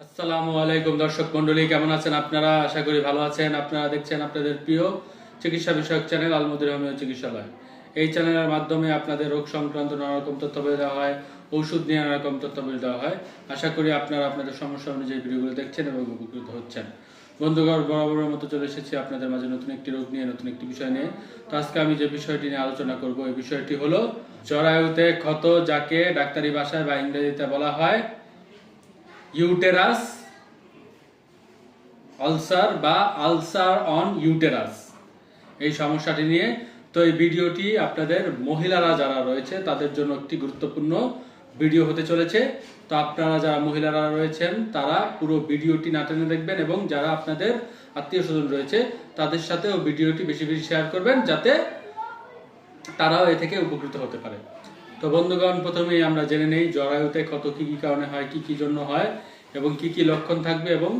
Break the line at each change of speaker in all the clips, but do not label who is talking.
আসসালামু আলাইকুম দর্শক মন্ডলী, কেমন আছেন আপনারা? আশা করি ভালো আছেন। আপনারা দেখছেন আপনাদের প্রিয় চিকিৎসা বিষয়ক চ্যানেল আলমুদির হোমিও চিকিৎসালয়। এই চ্যানেলের মাধ্যমে আপনাদের রোগ সংক্রান্ত নানা রকম তথ্য পেয়ে দেওয়া হয় ওষুধ নিয়ে নানা রকম তথ্য পেয়ে দেওয়া হয়। আশা করি আপনারা আপনাদের সমস্যা অনুযায়ী ভিডিওগুলো দেখছেন এবং উপকৃত হচ্ছেন। বন্ধুগণ, বরাবরের মতো চলে এসেছি আপনাদের মাঝে নতুন একটি রোগ নিয়ে, নতুন একটি বিষয় নিয়ে। তো আজকে আমি যে বিষয়টি নিয়ে আলোচনা করব, এই বিষয়টি হলো জরায়ুতে ক্ষত, যাকে ডাক্তারি ভাষায় বা ইংরেজিতে বলা হয় ইউটেরাস, আলসার বা আলসার অন ইউটেরাস। এই সমস্যাটি নিয়ে তো এই ভিডিওটি আপনাদের মহিলারা যারা রয়েছে, তাদের জন্য একটি গুরুত্বপূর্ণ ভিডিও হতে চলেছে। তো আপনারা যারা মহিলারা রয়েছেন, তারা পুরো ভিডিওটি না টেনে দেখবেন এবং যারা আপনাদের আত্মীয় স্বজন রয়েছে, তাদের সাথেও ভিডিওটি বেশি বেশি শেয়ার করবেন, যাতে তারাও এ থেকে উপকৃত হতে পারে। তো বন্ধুগণ, প্রথমেই আমরা জেনে নেই, জরায়ুতে কত কি কি কারণে হয়, কি কি জন্য হয়। এবং কি কি লক্ষণ থাকবে এবং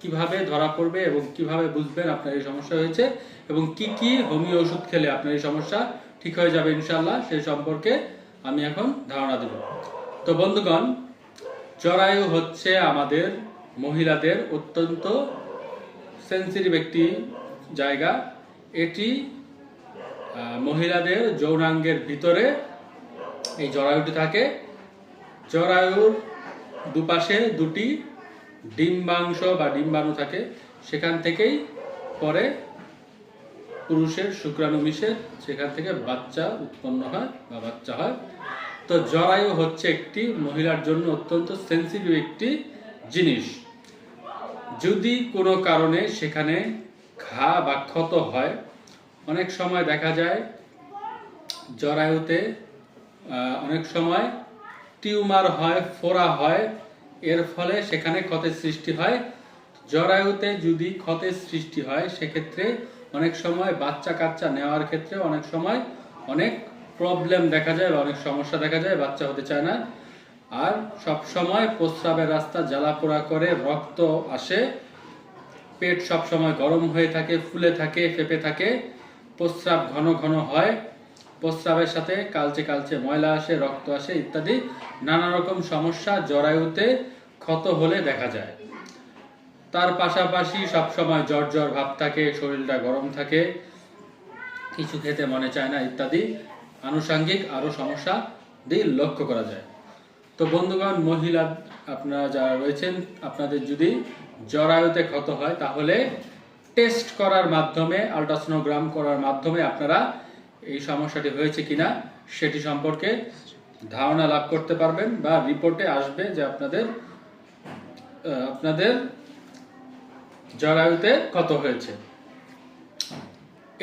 কীভাবে ধরা পড়বে এবং কীভাবে বুঝবেন আপনার এই সমস্যা হয়েছে এবং কি কি হোমিও ওষুধ খেলে আপনার এই সমস্যা ঠিক হয়ে যাবে ইনশাল্লাহ সেই সম্পর্কে আমি এখন ধারণা দেব। তো বন্ধুগণ জরায়ু হচ্ছে আমাদের মহিলাদের অত্যন্ত সেন্সিটিভ একটি জায়গা। এটি মহিলাদের যৌনাঙ্গের ভিতরে এই জরায়ুটি থাকে। জরায়ুর দুপাশে দুটি ডিম্বাংশ বা ডিম্বাণু থাকে, সেখান থেকেই পরে পুরুষের শুক্রাণু মিশে সেখান থেকে বাচ্চা উৎপন্ন হয় বা বাচ্চা হয়। তো জরায়ু হচ্ছে একটি, মহিলার জন্য অত্যন্ত সেন্সিটিভ একটি জিনিস। যদি কোনো কারণে সেখানে ঘা বা ক্ষত হয়, অনেক সময় দেখা যায় জরায়ুতে অনেক সময় টিউমার হয় ফোড়া হয়, এর ফলে সেখানে ক্ষতের সৃষ্টি হয়। জরায়ুতে যদি ক্ষতের সৃষ্টি হয়, সেক্ষেত্রে অনেক সময় বাচ্চা কাচ্চা নেওয়ার ক্ষেত্রে অনেক সময় অনেক প্রবলেম দেখা যায় বা অনেক সমস্যা দেখা যায়, বাচ্চা হতে চায় না। আর সব সময় প্রস্রাবের রাস্তা জ্বালা পোড়া করে রক্ত আসে। পেট সব সময় গরম হয়ে থাকে, ফুলে থাকে, ফেপে থাকে। প্রস্রাব ঘন ঘন হয়। প্রস্রাবের সাথে কালচে কালচে ময়লা আসে, রক্ত আসে ইত্যাদি নানা রকম সমস্যা, জরায়ুতে ক্ষত হলে দেখা যায়। তার পাশাপাশি সব সময় জ্বর জ্বর ভাব থাকে, শরীরটা গরম থাকে, কিছু খেতে মনে চায় না ইত্যাদি আনুষাঙ্গিক আরও সমস্যা দিয়ে লক্ষ্য করা যায়। তো বন্ধুগণ, মহিলা আপনারা যারা রয়েছেন, আপনাদের যদি জরায়ুতে ক্ষত হয় তাহলে টেস্ট করার মাধ্যমে আলট্রাসোনোগ্রাম করার মাধ্যমে আপনারা এই সমস্যাটি হয়েছে কিনা সেটি সম্পর্কে ধারণা লাভ করতে পারবেন বা রিপোর্টে আসবে যে আপনাদের আপনাদের জরায়ুতে ক্ষত হয়েছে।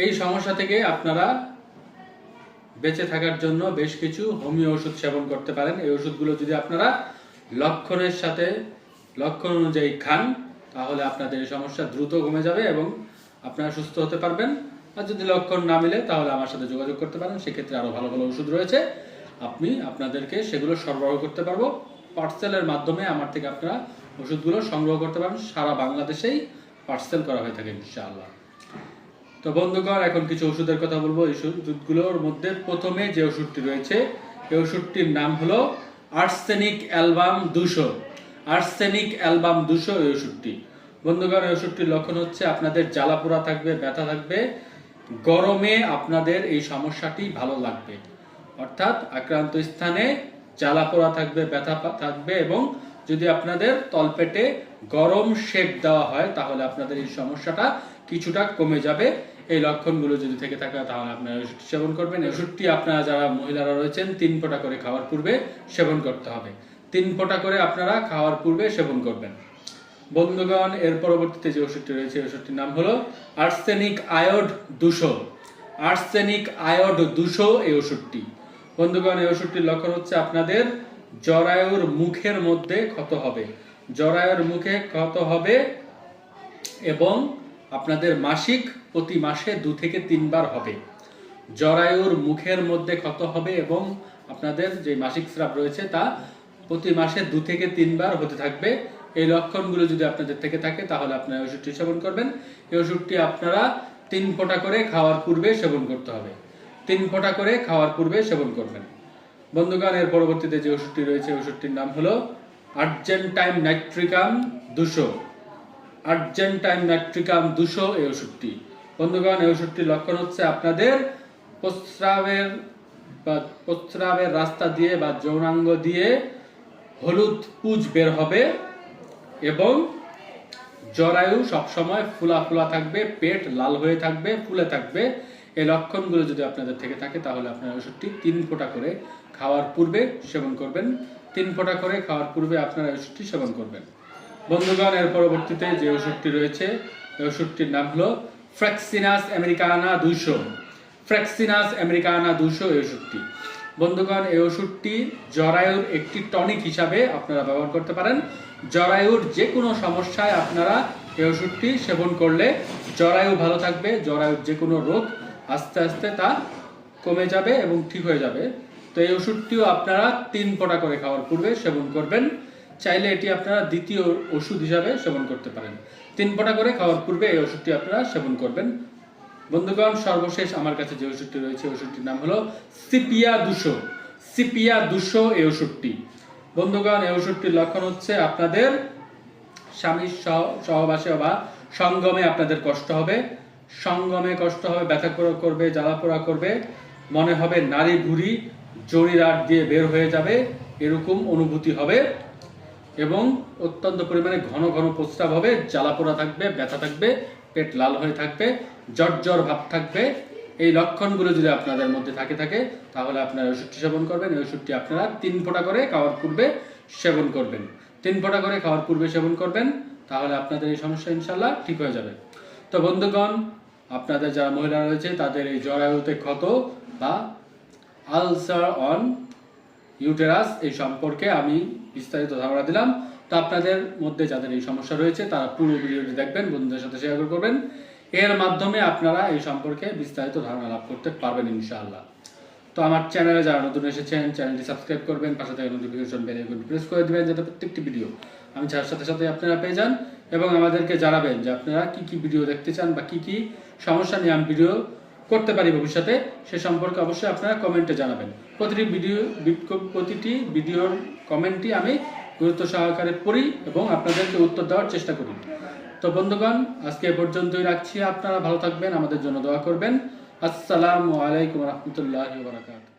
এই সমস্যা থেকে আপনারা বেঁচে থাকার জন্য বেশ কিছু হোমিও ওষুধ সেবন করতে পারেন। এই ওষুধগুলো যদি আপনারা লক্ষণের সাথে, লক্ষণ অনুযায়ী খান, তাহলে আপনাদের এই সমস্যা দ্রুত কমে যাবে এবং আপনারা সুস্থ হতে পারবেন। আর যদি লক্ষণ না মিলে, তাহলে আমার সাথে যোগাযোগ করতে পারেন। সেক্ষেত্রে আরও ভালো ভালো ওষুধ রয়েছে। আপনি আপনাদেরকে সেগুলো সরবরাহ করতে পারব। পার্সেলের মাধ্যমে আমার থেকে আপনারা ওষুধগুলো সংগ্রহ করতে পারেন সারা বাংলাদেশেই পার্সেল করা হয়ে থাকে, ইনশাআল্লাহ। তো বন্ধুগণ, এখন কিছু ওষুধের কথা বলব। এই ওষুধগুলোর মধ্যে প্রথমে যে ওষুধটি রয়েছে, এই ওষুধটির নাম হলো আর্সেনিক অ্যালবাম দুশো। আর্সেনিক অ্যালবাম দুশো এই ওষুধটি। বন্ধুগণ, এই ওষুধটির লক্ষণ হচ্ছে আপনাদের জ্বালা পোড়া থাকবে, ব্যথা থাকবে গরমে আপনাদের এই সমস্যাটি ভালো লাগবে। অর্থাৎ আক্রান্ত স্থানে জ্বালা পোড়া থাকবে, ব্যথা থাকবে এবং যদি আপনাদের তলপেটে গরম শেক দেওয়া হয়, তাহলে আপনাদের এই সমস্যাটা কিছুটা কমে যাবে। এই লক্ষণগুলো যদি থেকে থাকে, তাহলে আপনারা ওষুধটি সেবন করবেন। ওষুধটি আপনারা যারা মহিলারা রয়েছেন, তিন ফোঁটা করে খাওয়ার পূর্বে সেবন করতে হবে। তিন ফোঁটা করে আপনারা খাওয়ার পূর্বে সেবন করবেন। বন্ধুগণ, এর পরবর্তীতে যে ওষুধটি রয়েছে ওষুধটির নাম হলো আর্সেনিক আয়োড দুশো। আর্সেনিক আয়োড দুশো এই ওষুধটি। বন্ধুগণ, এই ওষুধটির লক্ষণ হচ্ছে আপনাদের জরায়ুর মুখের মধ্যে ক্ষত হবে। জরায়ুর মুখে ক্ষত হবে এবং আপনাদের মাসিক প্রতি মাসে দু থেকে তিনবার হবে। জরায়ুর মুখের মধ্যে ক্ষত হবে এবং আপনাদের যে মাসিক স্রাব রয়েছে তা প্রতি মাসে দু থেকে তিনবার হতে থাকবে। এই লক্ষণগুলো যদি আপনাদের থেকে থাকে, তাহলে আপনারা ওষুধটি সেবন করবেন। এই ওষুধটি আপনারা তিন ফোঁটা করে খাওয়ার পূর্বে সেবন করতে হবে। তিন ফোঁটা করে খাওয়ার পূর্বে সেবন করবেন। বন্ধুগণ, এর পরবর্তীতে যে ওষুধটি রয়েছে ওষুধটির নাম হলো আর্জেন্টাইন নাইট্রিকাম দুশো। আর্জেন্টাইন নাইট্রিকাম দুশো এই ওষুধটি। বন্ধুগণ, এই ওষুধটির লক্ষণ হচ্ছে আপনাদের প্রস্রাবের বা প্রস্রাবের রাস্তা দিয়ে বা যৌনাঙ্গ দিয়ে হলুদ পুজ বের হবে। এবং জরায়ু সবসময় ফুলা ফুলা থাকবে, পেট লাল হয়ে থাকবে, ফুলে থাকবে। এই লক্ষণগুলো যদি আপনাদের থেকে থাকে, তাহলে আপনার ওষুধটি তিন ফোঁটা করে খাওয়ার পূর্বে সেবন করবেন। তিন ফোঁটা করে খাওয়ার পূর্বে আপনারা ওষুধটি সেবন করবেন। বন্ধুগণ, এর পরবর্তীতে যে ওষুধটি রয়েছে, এই ওষুধটির নাম হলো ফ্রেক্সিনাস আমেরিকানা দুইশো। ফ্রেক্সিনাস আমেরিকানা দুশো এই ওষুধটি বন্ধুগণ, এই ওষুধটি জরায়ুর একটি টনিক হিসাবে আপনারা ব্যবহার করতে পারেন। জরায়ুর যে কোনো সমস্যায় আপনারা এই ওষুধটি সেবন করলে জরায়ু ভালো থাকবে, জরায়ুর যে কোনো রোগ আস্তে আস্তে তা কমে যাবে এবং ঠিক হয়ে যাবে। তো এই ওষুধটিও আপনারা তিন ফোঁটা করে খাওয়ার পূর্বে সেবন করবেন। চাইলে এটি আপনারা দ্বিতীয় ওষুধ হিসাবে সেবন করতে পারেন। তিন ফোঁটা করে খাওয়ার পূর্বে এই ওষুধটি আপনারা সেবন করবেন। বন্ধুগণ, সর্বশেষ আমার কাছে যে ওষুধটি রয়েছে, ওষুধটির নাম হলো সিপিয়া দুশো। সিপিয়া দুশো এই ওষুধটি। বন্ধুগণ, এই ওষুধটির লক্ষণ হচ্ছে আপনাদের স্বামীর সহ- সহবাসে বা সঙ্গমে আপনাদের কষ্ট হবে। সঙ্গমে কষ্ট হবে, ব্যথা কর- করবে, জ্বালা পোড়া করবে। মনে হবে নারী ভুড়ি জড়ির আট দিয়ে বের হয়ে যাবে, এরকম অনুভূতি হবে এবং অত্যন্ত পরিমাণে ঘন ঘন প্রস্রাব হবে, জ্বালা পোড়া থাকবে, ব্যথা থাকবে, পেট লাল হয়ে থাকবে জ্বর ভাব থাকবে। এই লক্ষণগুলো যদি আপনাদের মধ্যে থাকে থাকে, তাহলে আপনারা ওষুধটি সেবন করবেন। এই ওষুধটি আপনারা তিন ফোঁটা করে খাওয়ার পূর্বে সেবন করবেন। তিন ফোঁটা করে খাওয়ার পূর্বে সেবন করবেন, তাহলে আপনাদের এই সমস্যা ইনশাল্লাহ ঠিক হয়ে যাবে। তো বন্ধুগণ, আপনাদের যারা মহিলা রয়েছে, তাদের এই জরায়ুতে ক্ষত বা আলসার অন ইউটেরাস, এই সম্পর্কে আমি বিস্তারিত ধারণা দিলাম। তো আপনাদের মধ্যে যাদের এই সমস্যা রয়েছে, তারা পুরো ভিডিওটি দেখবেন, বন্ধুদের সাথে শেয়ার করবেন। এর মাধ্যমে আপনারা এই সম্পর্কে বিস্তারিত ধারণা লাভ করতে পারবেন ইনশাআল্লাহ। তো আমার চ্যানেলে যারা নতুন এসেছেন চ্যানেলটি সাবস্ক্রাইব করবেন, পাশে থেকে নোটিফিকেশন বেল আইকনটি প্রেস করে দিবেন যাতে প্রত্যেকটি ভিডিও আমি ছাড়ার সাথে সাথে আপনারা পেয়ে যান এবং আমাদেরকে জানাবেন যে আপনারা কি কি ভিডিও দেখতে চান বা কি কি সমস্যা নিয়ে আমি ভিডিও করতে পারি ভবিষ্যতে, সে সম্পর্কে অবশ্যই আপনারা কমেন্টে জানাবেন। প্রতিটি ভিডিও প্রতিটি ভিডিওর কমেন্টই আমি গুরুত্ব সহকারে পড়ি এবং আপনাদেরকে উত্তর দেওয়ার চেষ্টা করি। তো বন্ধুগণ, আজকে পর্যন্তই রাখছি। আপনারা ভালো থাকবেন, আমাদের জন্য দোয়া করবেন। আসসালামু আলাইকুম রহমতুল্লাহ বারাকাতুহু।